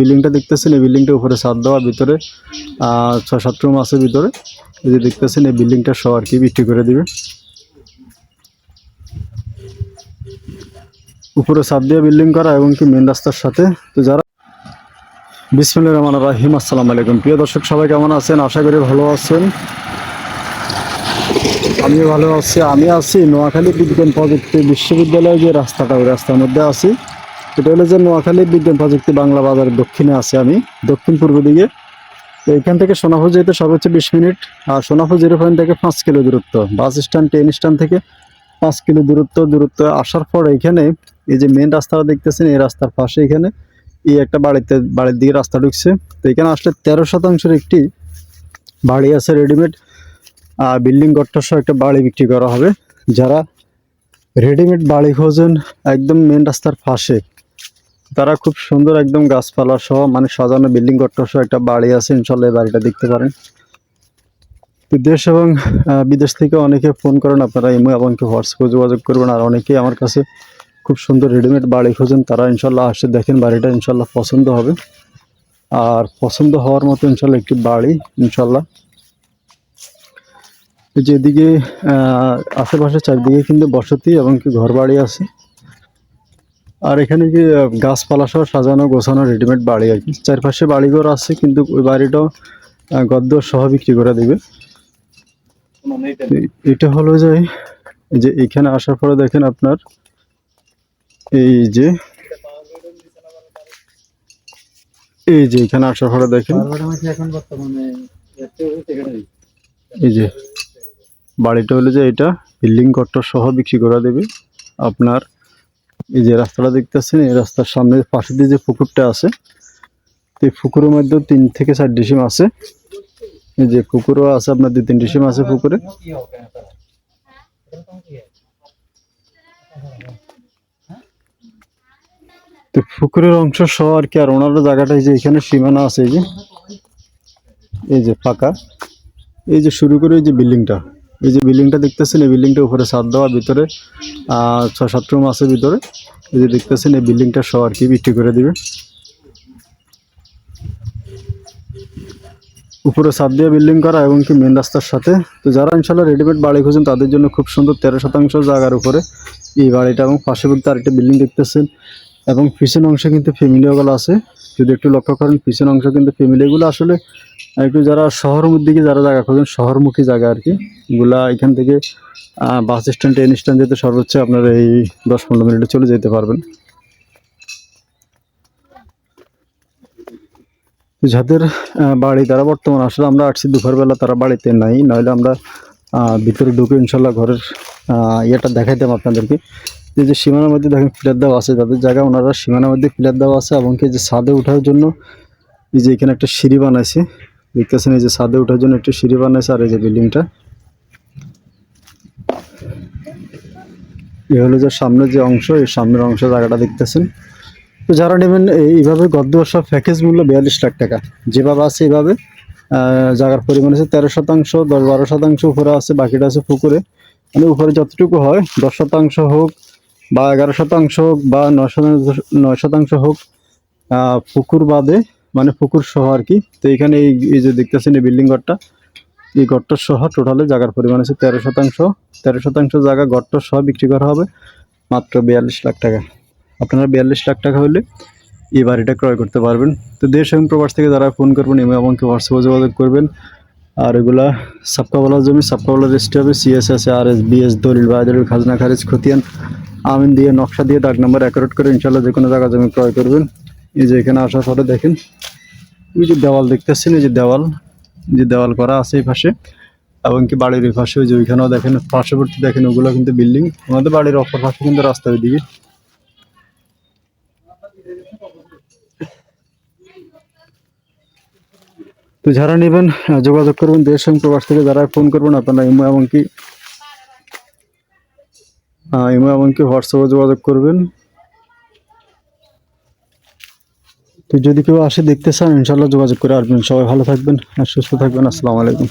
বিল্ডিংটা দেখতেছেন, এই বিল্ডিংটা উপরে ছাদ দেওয়া, ভিতরে ছয় সাত রুম আছে ভিতরে। এই যে দেখতেছেন, এই বিল্ডিংটা সহ আর কি বিক্রি করে দিবে। উপরে ছাদ দিয়ে বিল্ডিং করা এবং কি মেন রাস্তার সাথে। তো যারা বিসমুল্লাহ রহমান রাহিম, আসসালামু আলাইকুম। প্রিয় দর্শক, সবাই কেমন আছেন? আশা করি ভালো আছেন। আমিও ভালো আছি। আমি আছি নোয়াখালী বিজ্ঞান প্রযুক্তি বিশ্ববিদ্যালয়ে যে রাস্তাটা, ওই রাস্তার মধ্যে আছি। এটা হলো যে নোয়াখালী বিজ্ঞান প্রযুক্তি বাংলা বাজারের দক্ষিণে আছে আমি, দক্ষিণ পূর্ব দিকে। এখান থেকে সোনাপুর যেতে সর্বোচ্চ বিশ মিনিট, আর সোনাপুর জিরো পয়েন্ট থেকে পাঁচ কিলো দূরত্ব। বাস স্ট্যান্ড, ট্রেন স্ট্যান্ড থেকে পাঁচ কিলো দূরত্ব দূরত্ব আসার পর এখানে এই যে মেন রাস্তাটা দেখতেছেন, এই রাস্তার পাশে এখানে এই একটা বাড়িতে, বাড়ির দিকে রাস্তা ঢুকছে। তো এখানে আসলে তেরো শতাংশের একটি বাড়ি আছে রেডিমেড আর বিল্ডিং সহ একটা বাড়ি বিক্রি করা হবে। যারা রেডিমেড বাড়ি খোঁজেন, একদম মেন রাস্তার পাশে। তারা খুব সুন্দর একদম গাছপালা সহ মানে সাজানো বিল্ডিং গঠটা সহ একটা বাড়ি আছে, ইনশাল্লাহ এই বাড়িটা দেখতে পারেন। দেশ এবং বিদেশ থেকে অনেকে ফোন করেন, আপনারা ইমো এবং হোয়াটসঅ্যাপে যোগাযোগ করবেন, আর অনেকেই আমার কাছে খুব সুন্দর রেডিমেড বাড়ি খোঁজেন, তারা ইনশাল্লাহ আসে, দেখেন বাড়িটা ইনশাল্লাহ পছন্দ হবে। আর পছন্দ হওয়ার মতো ইনশাল্লাহ একটি বাড়ি, ইনশাল্লাহ। যেদিকে আশেপাশে চারদিকে কিন্তু বসতি এবং কি ঘর বাড়ি আছে। আর এখানে কি গাছপালা সহ সাজানো, গোছানো রেডিমেড বাড়ি আর কি। চারপাশে বাড়িঘর আছে, কিন্তু ওই বাড়িটাও গদ্য সহ বিক্রি করে দিবে। এটা হলো যে যে এখানে আসার পরে দেখেন আপনার, এই যে এই যে এখানে আসার পরে দেখেন, এই যে, বাড়িটা হলো যে এটা, বিল্ডিং কট্ট সহ বিক্রি করে দেবে আপনার এই যে রাস্তাটা দেখতেছেন, এই রাস্তার সামনে পাশে দিয়ে যে পুকুরটা আছে, এই পুকুরের মধ্যে তিন থেকে চার ডিসিম আছে। এই যে পুকুরও আছে, আপনার দুই তিন ডিসিম আছে পুকুরে। তো পুকুরের অংশ সহ আর কি, আর ওনার জায়গাটা যে এখানে সীমানা আছে, এই যে। এই যে ফাঁকা। এই যে শুরু করে এই যে বিল্ডিংটা। এই যে বিল্ডিংটা দেখতেছেন, এই বিল্ডিংটা উপরে ছাদ দেওয়া, ভিতরে ছয় সাত রুম আছে ভিতরে। এই যে দেখতেছেন, এই বিল্ডিংটা সহ আর কি বিক্রি করে দিবে। উপরে ছাদ দিয়ে বিল্ডিং করা এবং কি মেন রাস্তার সাথে। তো যারা ইনশাল্লাহ রেডিমেড বাড়ি খুঁজেন, তাদের জন্য খুব সুন্দর তেরো শতাংশ জায়গার উপরে এই বাড়িটা এবং পাশে বলতে আরেকটা বিল্ডিং দেখতেছেন। এবং পিছন অংশে কিন্তু ফ্যামিলিগুলো আছে। যদি একটু লক্ষ্য করেন, পিছন অংশ কিন্তু ফ্যামিলিগুলো আসলে একটু যারা শহরের মধ্যে দিকে যারা জায়গা খোঁজেন, শহরমুখী জায়গা আর কি। এগুলা এখান থেকে বাস স্ট্যান্ড ট্রেন স্ট্যান্ড যেতে সর্বোচ্চ আপনার এই দশ পনেরো মিনিটে চলে যেতে পারবেন। যাদের বাড়ি তারা বর্তমান আসলে আমরা আসছি দুপুরবেলা তারা বাড়িতে নাই। নইলে আমরা ভিতরে ঢুকে ইনশাল্লাহ ঘরের ইয়েটা দেখাইতাম আপনাদেরকে। এই যে সীমানার মধ্যে দেখেন ফিলার দেওয়া আছে, যাদের জায়গা ওনারা সীমানার মধ্যে ফিলার দেওয়া আছে এবং কি যে ছাদে ওঠার জন্য এই যে এখানে একটা সিঁড়ি বানাইছে, দেখতেছেন এই যে ছাদে ওঠার জন্য একটা সিঁড়ি বানাইছে আর এই যে বিল্ডিংটা। এ হলো যে সামনের যে অংশ, এই সামনের অংশ জায়গাটা দেখতেছেন। তো যারা নেবেন এইভাবে গদ্য সব প্যাকেজ মূল্য বিয়াল্লিশ লাখ টাকা। যেভাবে আছে এইভাবে জায়গার পরিমাণ আছে তেরো শতাংশ, দশ বারো শতাংশ উপরে আছে, বাকিটা আছে পুকুরে। মানে উপরে যতটুকু হয়, দশ শতাংশ হোক বা এগারো শতাংশ হোক বা নয় শতাংশ নয় শতাংশ হোক পুকুর বাদে মানে পুকুর সহ আর কি। তো এখানে এই যে দেখতেছেন এই বিল্ডিং ঘরটা, এই ঘরটা সহ টোটালে জায়গার পরিমাণ আছে তেরো শতাংশ। তেরো শতাংশ জায়গা ঘরটা সহ বিক্রি করা হবে মাত্র বিয়াল্লিশ লাখ টাকা। আপনারা বিয়াল্লিশ লাখ টাকা হলে এই বাড়িটা ক্রয় করতে পারবেন। তো দেশ এবং প্রবাস থেকে যারা ফোন করবেন এমনি আমাকে হোয়াটসঅ্যাপে যোগাযোগ করবেন, আর এগুলা সাপকাওয়ালা জমি সাপকাওয়ালা রেজিস্ট্রি হবে সিএস আছে আর এস বিএস, দলিল বা দলিল খাজনা, খারিজ, খতিয়ান আমিন দিয়ে নকশা দিয়ে দাগ নাম্বার অ্যাকোরেট করে ইনশাল্লাহ যে কোনো জায়গা জমি ক্রয় করবেন। এই যে এখানে আসার পরে দেখেন, ওই যে দেওয়াল দেখতেছেন, এই যে দেওয়াল যে দেওয়াল করা আছে এই পাশে। এবং কি বাড়ির ওই পাশে ওই যে ওইখানেও দেখেন, পার্শ্ববর্তী দেখেন, ওগুলো কিন্তু বিল্ডিং। আমাদের বাড়ির অপর পাশে কিন্তু রাস্তা ওইদিকে। তো যারা নেবেন যোগাযোগ করবেন, দেশ এবং প্রবাস থেকে যারা ফোন করবেন, আপনারা এমনকি ইমো এমনকি হোয়াটসঅ্যাপে যোগাযোগ করবেন। তো যদি কেউ আসে দেখতে চান ইনশাল্লাহ যোগাযোগ করে আসবেন। সবাই ভালো থাকবেন আর সুস্থ থাকবেন। আসসালামু আলাইকুম।